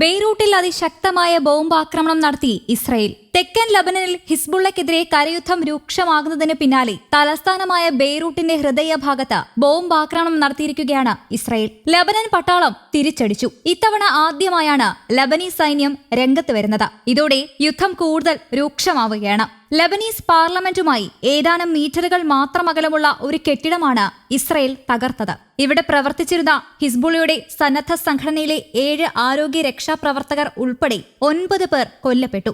ബെയ്റൂട്ടിൽ അതിശക്തമായ ബോംബാക്രമണം നടത്തി ഇസ്രയേൽ. തെക്കൻ ലബനനിൽ ഹിസ്ബുള്ളക്കെതിരെ കരയുദ്ധം രൂക്ഷമാകുന്നതിന് പിന്നാലെ തലസ്ഥാനമായ ബെയ്റൂട്ടിന്റെ ബോംബ് ആക്രമണം നടത്തിയിരിക്കുകയാണ് ഇസ്രയേൽ. ലബനൻ പട്ടാളം തിരിച്ചടിച്ചു. ഇത്തവണ ആദ്യമായാണ് ലബനീസ് സൈന്യം രംഗത്ത് വരുന്നത്. ഇതോടെ യുദ്ധം കൂടുതൽ രൂക്ഷമാവുകയാണ്. ലബനീസ് പാർലമെന്റുമായി ഏതാനും മീറ്ററുകൾ മാത്രം അകലമുള്ള ഒരു കെട്ടിടമാണ് ഇസ്രയേൽ തകർത്തത്. ഇവിടെ പ്രവർത്തിച്ചിരുന്ന ഹിസ്ബുള്ളയുടെ സന്നദ്ധ സംഘടനയിലെ ഏഴ് ആരോഗ്യ രക്ഷാപ്രവർത്തകർ ഉൾപ്പെടെ ഒൻപത് പേർ കൊല്ലപ്പെട്ടു.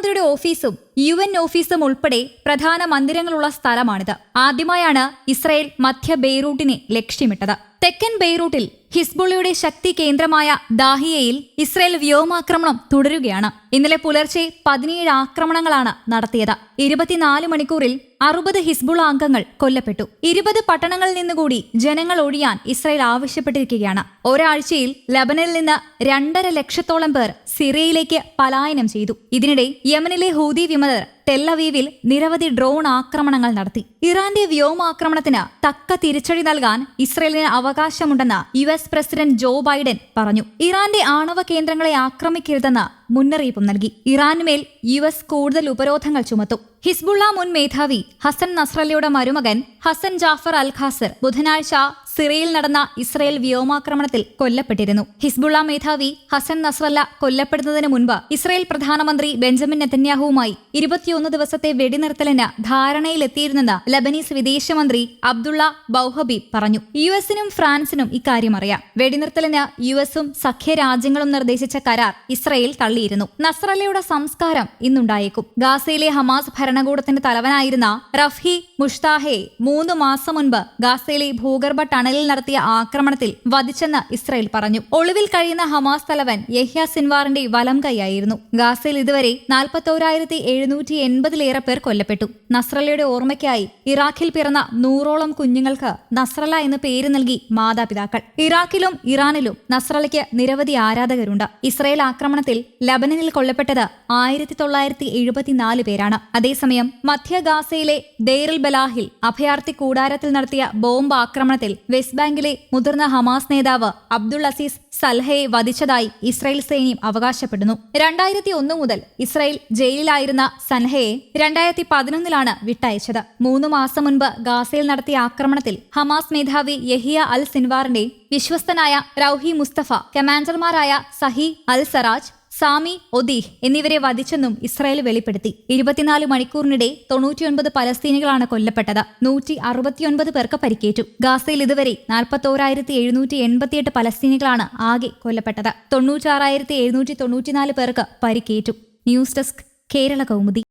പ്രധാനമന്ത്രിയുടെ ഓഫീസും യു എൻ ഓഫീസും ഉൾപ്പെടെ പ്രധാന മന്ദിരങ്ങളുള്ള സ്ഥലമാണിത്. ആദ്യമായാണ് ഇസ്രയേൽ മധ്യ ബെയ്റൂട്ടിനെ ലക്ഷ്യമിട്ടത്. തെക്കൻ ബെയ്റൂട്ടിൽ ഹിസ്ബുള്ളയുടെ ശക്തി കേന്ദ്രമായ ദാഹിയയിൽ ഇസ്രയേൽ വ്യോമാക്രമണം തുടരുകയാണ്. ഇന്നലെ പുലർച്ചെ പതിനേഴ് ആക്രമണങ്ങളാണ് നടത്തിയത്. ഇരുപത്തിനാല് മണിക്കൂറിൽ അറുപത് ഹിസ്ബുള്ള അംഗങ്ങൾ കൊല്ലപ്പെട്ടു. ഇരുപത് പട്ടണങ്ങളിൽ നിന്നുകൂടി ജനങ്ങൾ ഒഴിയാൻ ഇസ്രയേൽ ആവശ്യപ്പെട്ടിരിക്കുകയാണ്. ഒരാഴ്ചയിൽ ലബനനിൽ നിന്ന് രണ്ടര ലക്ഷത്തോളം പേർ സിറിയയിലേക്ക് പലായനം ചെയ്തു. ഇതിനിടെ യമനിലെ ഹൂതി വിമതർ ടെല്ലവീവിൽ നിരവധി ഡ്രോൺ ആക്രമണങ്ങൾ നടത്തി. ഇറാന്റെ വ്യോമാക്രമണത്തിന് തക്ക തിരിച്ചടി നൽകാൻ ഇസ്രയേലിന് അവകാശമുണ്ടെന്ന് U S president Joe Biden പറഞ്ഞു. ഇറാന്റെ ആണവ കേന്ദ്രങ്ങളെ ആക്രമിക്കരുതെന്ന് മുന്നറിയിപ്പും നൽകി. ഇറാനുമേൽ യു എസ് കൂടുതൽ ഉപരോധങ്ങൾ ചുമത്തും. ഹിസ്ബുള്ള മുൻ മേധാവി ഹസൻ നസ്രല്ലയുടെ മരുമകൻ ഹസൻ ജാഫർ അൽ ഖാസർ ബുധനാഴ്ച സിറിയയിൽ നടന്ന ഇസ്രയേൽ വ്യോമാക്രമണത്തിൽ കൊല്ലപ്പെട്ടിരുന്നു. ഹിസ്ബുള്ള മേധാവി ഹസൻ നസ്രല്ല കൊല്ലപ്പെടുന്നതിന് മുൻപ് ഇസ്രയേൽ പ്രധാനമന്ത്രി ബെഞ്ചമിൻ നെതന്യാഹുവുമായി ഇരുപത്തിയൊന്ന് ദിവസത്തെ വെടിനിർത്തലിന് ധാരണയിലെത്തിയിരുന്നെന്ന് ലബനീസ് വിദേശമന്ത്രി അബ്ദുള്ള ബൌഹബി പറഞ്ഞു. യു എസിനും ഫ്രാൻസിനും ഇക്കാര്യം അറിയാം. വെടിനിർത്തലിന് യു എസും സഖ്യരാജ്യങ്ങളും നിർദ്ദേശിച്ച കരാർ ഇസ്രയേൽ തള്ളിയിരുന്നു. നസ്രല്ലയുടെ സംസ്കാരം ഇന്നുണ്ടായേക്കും. ഗാസയിലെ ഹമാസ് ഭരണകൂടത്തിന്റെ തലവനായിരുന്ന റഫ്ഹി മുഷ്താഹെ മൂന്ന് മാസം മുൻപ് ഗാസയിലെ ഭൂഗർഭ ടണലിൽ നടത്തിയ ആക്രമണത്തിൽ വധിച്ചെന്ന് ഇസ്രയേൽ പറഞ്ഞു. ഒളിവിൽ കഴിയുന്ന ഹമാസ് തലവൻ യഹ്യ സിൻവാറിന്റെ വലം കൈയായിരുന്നു. ഗാസയിൽ ഇതുവരെ നാൽപ്പത്തോരായിരത്തി എഴുന്നൂറ്റി എൺപതിലേറെ പേർ കൊല്ലപ്പെട്ടു. നസ്രലയുടെ ഓർമ്മയ്ക്കായി ഇറാഖിൽ പിറന്ന നൂറോളം കുഞ്ഞുങ്ങൾക്ക് നസ്രല എന്ന് പേര് നൽകി മാതാപിതാക്കൾ. ഇറാഖിലും ഇറാനിലും നസ്രലയ്ക്ക് നിരവധി ആരാധകരുണ്ട്. ഇസ്രയേൽ ആക്രമണത്തിൽ ലബനനിൽ കൊല്ലപ്പെട്ടത് ആയിരത്തി തൊള്ളായിരത്തി എഴുപത്തിനാല് പേരാണ്. അതേസമയം മധ്യ ഗാസയിലെ ദെയ്റുൽ ബലാഹിൽ അഭയാർത്ഥി കൂടാരത്തിൽ നടത്തിയ ബോംബ് ആക്രമണത്തിൽ വെസ്റ്റ് ബാങ്കിലെ മുതിർന്ന ഹമാസ് നേതാവ് അബ്ദുൾ അസീസ് സൽഹയെ വധിച്ചതായി ഇസ്രായേൽ സൈന്യം അവകാശപ്പെടുന്നു. രണ്ടായിരത്തി ഒന്ന് മുതൽ ഇസ്രായേൽ ജയിലിലായിരുന്ന സൽഹയെ രണ്ടായിരത്തി പതിനൊന്നിലാണ് വിട്ടയച്ചത്. മൂന്ന് മാസം മുൻപ് ഗാസയിൽ നടത്തിയ ആക്രമണത്തിൽ ഹമാസ് മേധാവി യഹിയ അൽ സിൻവാറിന്റെ വിശ്വസ്തനായ റൌഹി മുസ്തഫ കമാൻഡർമാരായ സഹി അൽ സറാജ് സാമി ഒദീഹ് എന്നിവരെ വധിച്ചെന്നും ഇസ്രായേൽ വെളിപ്പെടുത്തി. ഇരുപത്തിനാല് മണിക്കൂറിനിടെ തൊണ്ണൂറ്റിയൊൻപത് പലസ്തീനികളാണ് കൊല്ലപ്പെട്ടത്. നൂറ്റി അറുപത്തിയൊൻപത് പേർക്ക് പരിക്കേറ്റു. ഗാസയിൽ ഇതുവരെ നാൽപ്പത്തോരായിരത്തി എഴുന്നൂറ്റി എൺപത്തിയെട്ട് പലസ്തീനികളാണ് ആകെ കൊല്ലപ്പെട്ടത്. തൊണ്ണൂറ്റാറായിരത്തി എഴുന്നൂറ്റി തൊണ്ണൂറ്റിനാല് പേർക്ക് പരിക്കേറ്റു. News desk Kerala Kaumudi.